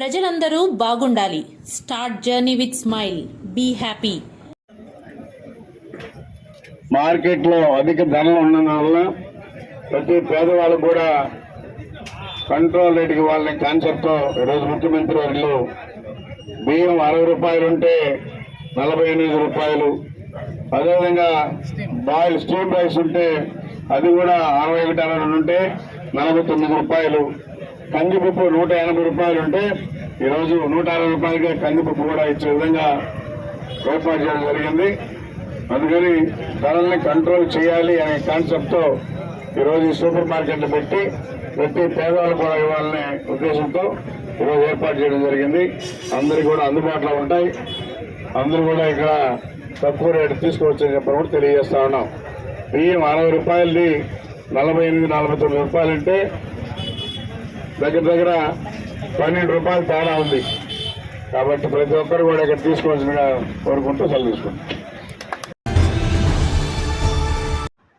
ప్రజలందరూ బాగుండాలి. Start journey with smile be happy మార్కెట్లో అధిక ధరలు ఉండడం వల్ల ప్రతి పేదవాళ్ళు కూడా కంట్రోల్ రేటుకి వాళ్ళని కాన్సెప్ట్తో ఈరోజు ముఖ్యమంత్రి వాళ్ళు బియ్యం అరవై రూపాయలు ఉంటే నలభై ఎనిమిది రూపాయలు. అదేవిధంగా బాయిల్ స్టీమ్ రైస్ ఉంటే అది కూడా అరవై ఒకటి అరవై రెండు ఉంటే నలభై తొమ్మిది రూపాయలు. కందిపప్పు నూట ఎనభై రూపాయలు ఉంటే ఈరోజు నూట అరవై రూపాయలకే కందిపప్పు కూడా ఇచ్చే విధంగా ఏర్పాటు చేయడం జరిగింది. అందుకని ధరల్ని కంట్రోల్ చేయాలి అనే కాన్సెప్ట్తో ఈరోజు ఈ సూపర్ మార్కెట్లు పెట్టి ప్రతి పేదవాళ్ళు కూడా ఇవ్వాలనే ఉద్దేశంతో ఈరోజు ఏర్పాటు చేయడం జరిగింది. అందరికి కూడా అందుబాటులో ఉంటాయి. అందరూ కూడా ఇక్కడ తక్కువ రేటు తీసుకోవచ్చని చెప్పని కూడా తెలియజేస్తా ఉన్నాం. బియ్యం అరవై రూపాయలది నలభై ఎనిమిది నలభై తొమ్మిది రూపాయలు అంటే దగ్గర దగ్గర పన్నెండు రూపాయలు తేడా ఉంది. కాబట్టి ప్రతి ఒక్కరు కూడా ఇక్కడ తీసుకోవాల్సిందిగా కోరుకుంటూ సెలవు తీసుకుంటాం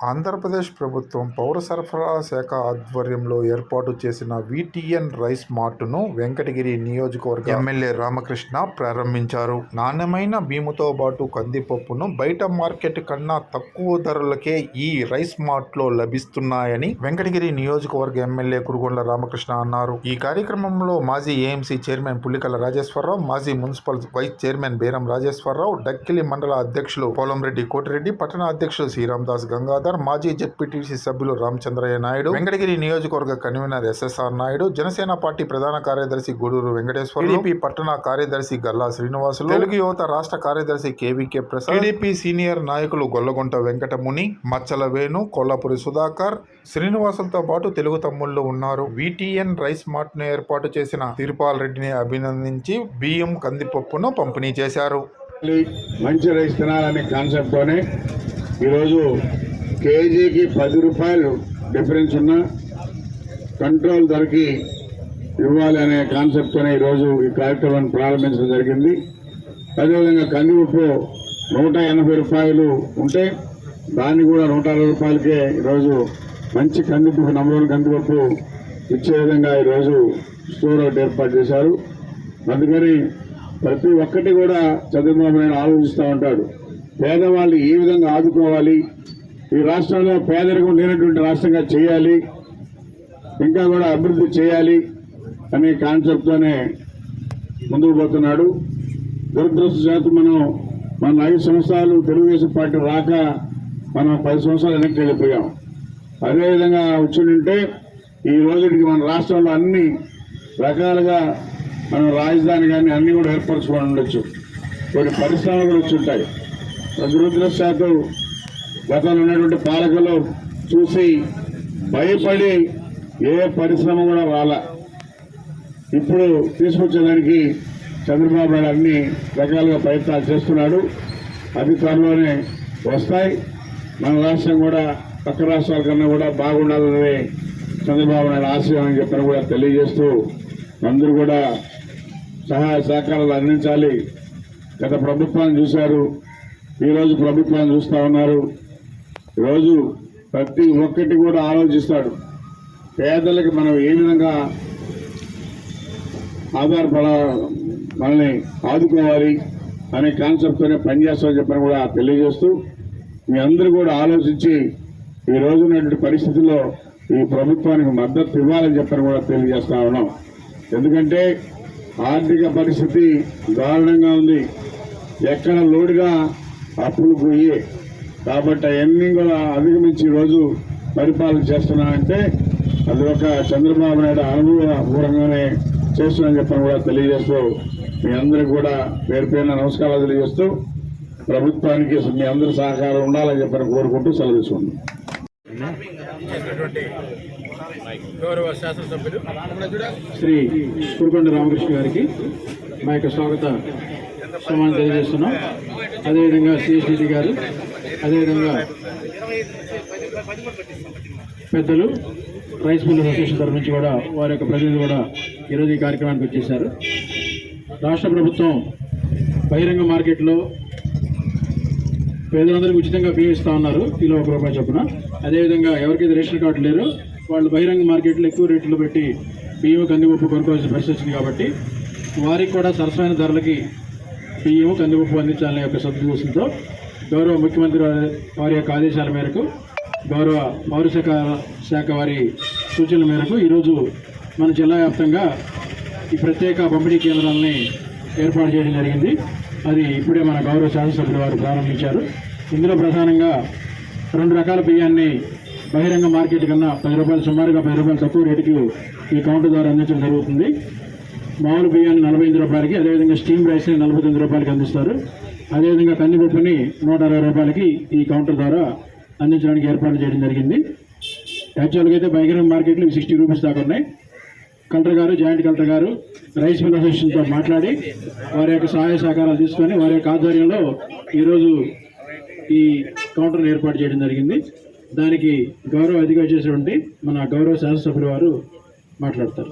ఆంధ్రప్రదేశ్ ప్రభుత్వం పౌర సరఫరా శాఖ ఆధ్వర్యంలో ఏర్పాటు చేసిన విటిఎన్ రైస్ మార్టును వెంకటగిరి నియోజకవర్గ ఎమ్మెల్యే రామకృష్ణ ప్రారంభించారు. నాణ్యమైన భీముతో పాటు కందిపప్పును బయట మార్కెట్ కన్నా తక్కువ ధరలకే ఈ రైస్ మార్ట్లో లభిస్తున్నాయని వెంకటగిరి నియోజకవర్గ ఎమ్మెల్యే కురుగొండ రామకృష్ణ అన్నారు. ఈ కార్యక్రమంలో మాజీ ఏఎంసీ చైర్మన్ పుల్లికల రాజేశ్వరరావు మాజీ మున్సిపల్ వైస్ చైర్మన్ బేరం రాజేశ్వరరావు డక్కిలి మండల అధ్యక్షులు పోలంరెడ్డి కోటిరెడ్డి పట్టణ అధ్యక్షులు శ్రీరామ్ దాస్ గంగాధర్ మాజీ జెడ్పీటీసీ సభ్యులు రామచంద్రయ్య నాయుడు వెంకటగిరి నియోజకవర్గ convener SSR Naidu Janasena party ప్రధాన కార్యదర్శి గూడూరు వెంకటేశ్వర టీడీపీ పట్టణ కార్యదర్శి గల్లా శ్రీనివాసులు తెలుగు యువత రాష్ట్ర కార్యదర్శి కేవీకే ప్రసాద్ టీడీపీ సీనియర్ నాయకులు గొల్లగుంట వెంకటముని మచ్చల వేణు కొల్లాపురి సుధాకర్ శ్రీనివాసులతో పాటు తెలుగు తమ్ముళ్ళు ఉన్నారు. విటిఎన్ రైస్ మార్ట్ను ఏర్పాటు చేసిన తిరుపాల్ రెడ్డిని అభినందించి బియ్యం కందిపప్పును పంపిణీ చేశారు. మంచి రైస్ తినాలనే కాన్సెప్ట్తోనే ఈరోజు కేజీకి పది రూపాయలు డిఫరెన్స్ ఉన్న కంట్రోల్ ధరకి ఇవ్వాలి అనే కాన్సెప్ట్తోనే ఈరోజు ఈ కార్యక్రమాన్ని ప్రారంభించడం జరిగింది. అదేవిధంగా కందిపప్పు నూట ఎనభై రూపాయలు ఉంటే దాన్ని కూడా నూట అరవై రూపాయలకే ఈరోజు మంచి కందిపప్పు నంబర్ కందిపప్పు ఇచ్చే విధంగా ఈరోజు స్టోర్ ఒకటి ఏర్పాటు చేశారు. అందుకని ప్రతి ఒక్కటి కూడా చంద్రబాబు నాయుడు ఆలోచిస్తూ ఉంటాడు. పేదవాళ్ళు ఏ విధంగా ఆదుకోవాలి? ఈ రాష్ట్రంలో పేదరికం లేనటువంటి రాష్ట్రంగా చేయాలి ఇంకా కూడా అభివృద్ధి చేయాలి అనే కాన్సెప్ట్తోనే ముందుకు పోతున్నాడు. దురదృష్టశాతం మనం మన ఐదు సంవత్సరాలు తెలుగుదేశం పార్టీ రాక మనం పది సంవత్సరాలు వెనక్కి వెళ్ళిపోయాం. అదేవిధంగా వచ్చిందంటే ఈ రోజుకి మన రాష్ట్రంలో అన్ని రకాలుగా మనం రాజధాని కానీ అన్నీ కూడా ఏర్పరచుకొని ఉండొచ్చు. కొన్ని పరిశ్రమలు కూడా వచ్చి ఉంటాయి. దురదృష్టశాతం గతంలో ఉన్నటువంటి పాలకులు చూసి భయపడి ఏ పరిశ్రమ కూడా రాల. ఇప్పుడు తీసుకొచ్చేదానికి చంద్రబాబు నాయుడు అన్ని రకాలుగా ప్రయత్నాలు చేస్తున్నాడు. అధికారంలోనే త్వరలోనే వస్తాయి. మన రాష్ట్రం కూడా పక్క రాష్ట్రాల కన్నా కూడా బాగుండాలనే చంద్రబాబు నాయుడు ఆశయం అని చెప్పిన కూడా తెలియజేస్తూ అందరూ కూడా సహాయ సహకారాలు అందించాలి. గత ప్రభుత్వాన్ని చూశారు. ఈరోజు ప్రభుత్వాన్ని చూస్తూ ఉన్నారు. ఈరోజు ప్రతి ఒక్కటి కూడా ఆలోచిస్తాడు. పేదలకు మనం ఏ విధంగా ఆధారపడ మనల్ని ఆదుకోవాలి అనే కాన్సెప్ట్తోనే పనిచేస్తామని చెప్పని కూడా తెలియజేస్తూ మీ అందరూ కూడా ఆలోచించి ఈ రోజు ఉన్నటువంటి పరిస్థితుల్లో ఈ ప్రభుత్వానికి మద్దతు ఇవ్వాలని చెప్పని కూడా తెలియజేస్తా ఉన్నాం. ఎందుకంటే ఆర్థిక పరిస్థితి దారుణంగా ఉంది. ఎక్కడ లోడుగా అప్పులు పోయి కాబట్టి అవన్నీ కూడా అధిగమించి ఈరోజు పరిపాలన చేస్తున్నామంటే అది ఒక చంద్రబాబు నాయుడు అనుభవపూర్వకంగానే చేస్తున్నానని చెప్పని కూడా తెలియజేస్తూ మీ అందరికి కూడా పేరు పేరున నమస్కారాలు తెలియజేస్తూ ప్రభుత్వానికి మీ అందరి సహకారం ఉండాలని చెప్పని కోరుకుంటూ సెలవు తీసుకుంటాం గౌరవ శాసనసభ్యులు శ్రీ కురుకొండ రామకృష్ణ గారికి మా యొక్క స్వాగత సమానం తెలియజేస్తున్నాం. అదేవిధంగా సిఎస్డి గారు అదేవిధంగా పెద్దలు రైస్ మిల్ అసోసియేషన్ తరఫు నుంచి కూడా వారి యొక్క ప్రతినిధి కూడా ఈరోజు ఈ కార్యక్రమానికి వచ్చేసారు రాష్ట్ర ప్రభుత్వం బహిరంగ మార్కెట్లో పేదలందరికీ ఉచితంగా బియ్యం ఇస్తా ఉన్నారు. కిలో ఒక రూపాయి చొప్పున. అదేవిధంగా ఎవరికైతే రేషన్ కార్డు లేరో వాళ్ళు బహిరంగ మార్కెట్లో ఎక్కువ రేట్లు పెట్టి బియ్యం కందిపప్పు కొనుక్కోవాల్సిన పరిస్థితి వచ్చింది కాబట్టి వారికి కూడా సరసమైన ధరలకి బియ్యం కందిపప్పు అందించాలనే యొక్క సదుద్దేశంతో గౌరవ ముఖ్యమంత్రి వారి యొక్క ఆదేశాల మేరకు గౌరవ పౌరశాఖ శాఖ వారి సూచనల మేరకు ఈరోజు మన జిల్లా వ్యాప్తంగా ఈ ప్రత్యేక పంపిణీ కేంద్రాలని ఏర్పాటు చేయడం జరిగింది. అది ఇప్పుడే మన గౌరవ శాసనసభ్యులు వారు ప్రారంభించారు. ఇందులో ప్రధానంగా రెండు రకాల బియ్యాన్ని బహిరంగ మార్కెట్ కన్నా పది రూపాయలు సుమారుగా పది రూపాయలు తక్కువ రేటుకి ఈ కౌంటర్ ద్వారా అందించడం జరుగుతుంది. మామూలు బియ్యాన్ని నలభై ఎనిమిది రూపాయలకి అదేవిధంగా స్టీమ్ రైస్ని నలభై తొమ్మిది రూపాయలకి అందిస్తారు. అదేవిధంగా కందిపప్పుని నూట అరవై రూపాయలకి ఈ కౌంటర్ ద్వారా అందించడానికి ఏర్పాటు చేయడం జరిగింది. యాక్చువల్గా అయితే బహిరంగ మార్కెట్లో సిక్స్టీ రూపీస్ దాకా ఉన్నాయి. కలెక్టర్ గారు జాయింట్ కలెక్టర్ గారు రైస్ మిల్ అసోసియేషన్తో మాట్లాడి వారి యొక్క సహాయ సహకారాలు తీసుకొని వారి యొక్క ఆధ్వర్యంలో ఈరోజు ఈ కౌంటర్ను ఏర్పాటు చేయడం జరిగింది. దానికి గౌరవ అధికారి చేసినటువంటి మన గౌరవ శాసనసభ్యుల వారు మాట్లాడతారు.